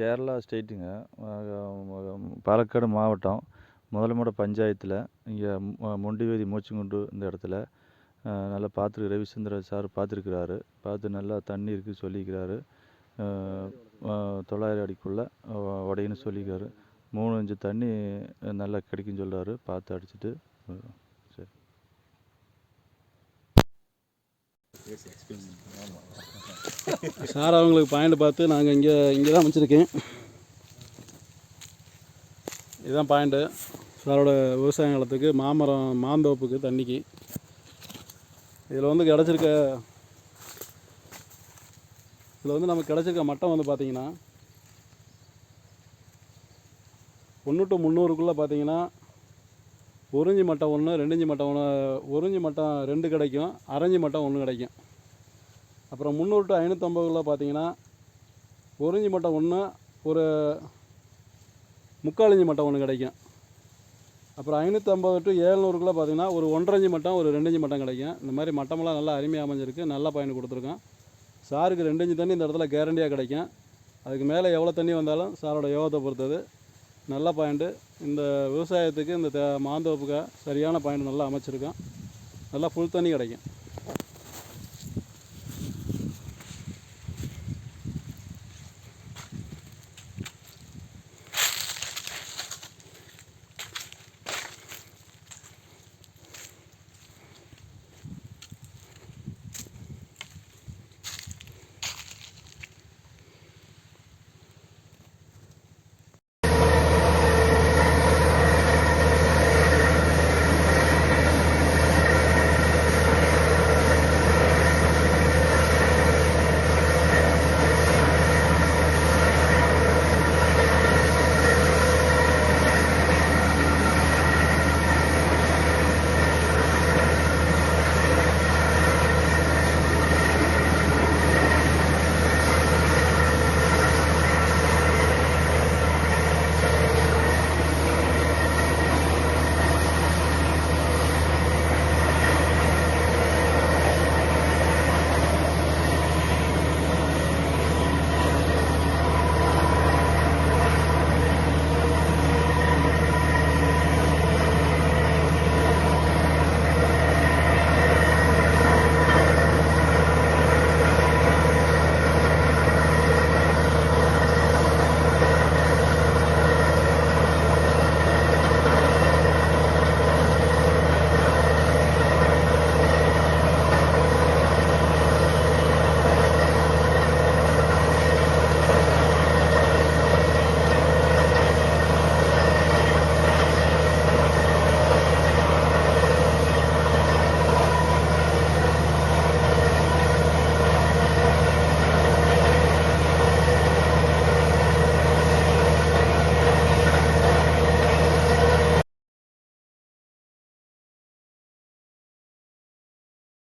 கேரளா ஸ்டேட்டுங்க. பாலக்காடு மாவட்டம் முதலமட பஞ்சாயத்தில் இங்கே மொண்டிவேதி மூச்சங்குண்டு இந்த இடத்துல. நல்லா பார்த்துரு ரவிச்சந்திர சார் பார்த்துருக்குறாரு பார்த்து நல்லா தண்ணி இருக்குது சொல்லிக்கிறாரு. தொள்ளாயிரம் அடிக்குள்ளே உடையின்னு சொல்லிக்கிறாரு. மூணு இன்ச்சு தண்ணி நல்லா கிடைக்குன்னு சொல்கிறாரு பார்த்து அடிச்சுட்டு சார் அவங்களுக்கு பாயிண்ட் பார்த்து நாங்கள் இங்கே இங்கே தான் வச்சுருக்கேன். இதுதான் பாயிண்ட்டு சாரோட விவசாய நிலத்துக்கு மாமரம் மாந்தோப்புக்கு தண்ணிக்கு. இதில் வந்து கிடச்சிருக்க இதில் வந்து நமக்கு கிடச்சிருக்க மட்டம் வந்து பார்த்திங்கன்னா ஒன்று டு முந்நூறுக்குள்ளே பார்த்தீங்கன்னா உறிஞ்சி மட்டம் ஒன்று ரெண்டிஞ்சி மட்டம் ஒன்று உறிஞ்சி மட்டம் ரெண்டு கிடைக்கும் அரைஞ்சி மட்டம் ஒன்று கிடைக்கும். அப்புறம் முந்நூறு டு ஐநூற்றம்பதுல பார்த்தீங்கன்னா ஒரு இஞ்சி மட்டம் ஒன்று ஒரு முக்கால் இஞ்சி மட்டம் ஒன்று கிடைக்கும். அப்புறம் ஐநூற்றம்பது டு ஏழ்நூறுக்குள்ளே பார்த்தீங்கன்னா ஒரு ஒன்றரைஞ்சி மட்டம் ஒரு ரெண்டு இஞ்சி மட்டம் கிடைக்கும். இந்த மாதிரி மட்டமெல்லாம் நல்லா அருமையாக அமைஞ்சிருக்கு நல்ல பயன் கொடுத்துருக்கோம். சாருக்கு ரெண்டு இஞ்சி தண்ணி இந்த இடத்துல கேரண்டியாக கிடைக்கும். அதுக்கு மேலே எவ்வளோ தண்ணி வந்தாலும் சாரோட யோகத்தை பொறுத்தது. நல்ல பாயிண்ட்டு இந்த விவசாயத்துக்கு இந்த தே- மாந்தோப்புக்காக சரியான பாயிண்ட் நல்லா அமைச்சிருக்கோம் நல்லா ஃபுல் தண்ணி கிடைக்கும்.